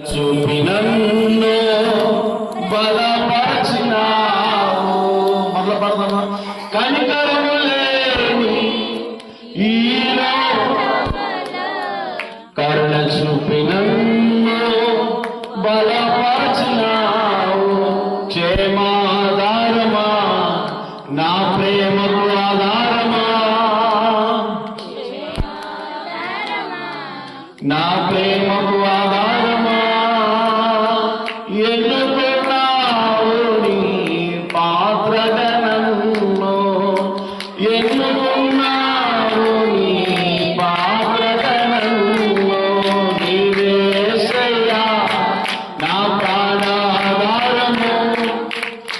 చూపి నన్ను బలపరచినావు. మొదలు పడదామా? కనికరము లేని ఈలో కరుణ చూపి నన్ను బలపరచినావు. క్షేమాధారమా? నా ప్రేమకు ఆధారమా? నా ప్రేమకు ఆధారమా?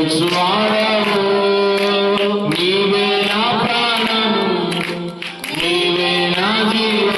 యేసువాడవు నీవే నా ప్రాణము నీవే నా జీవ.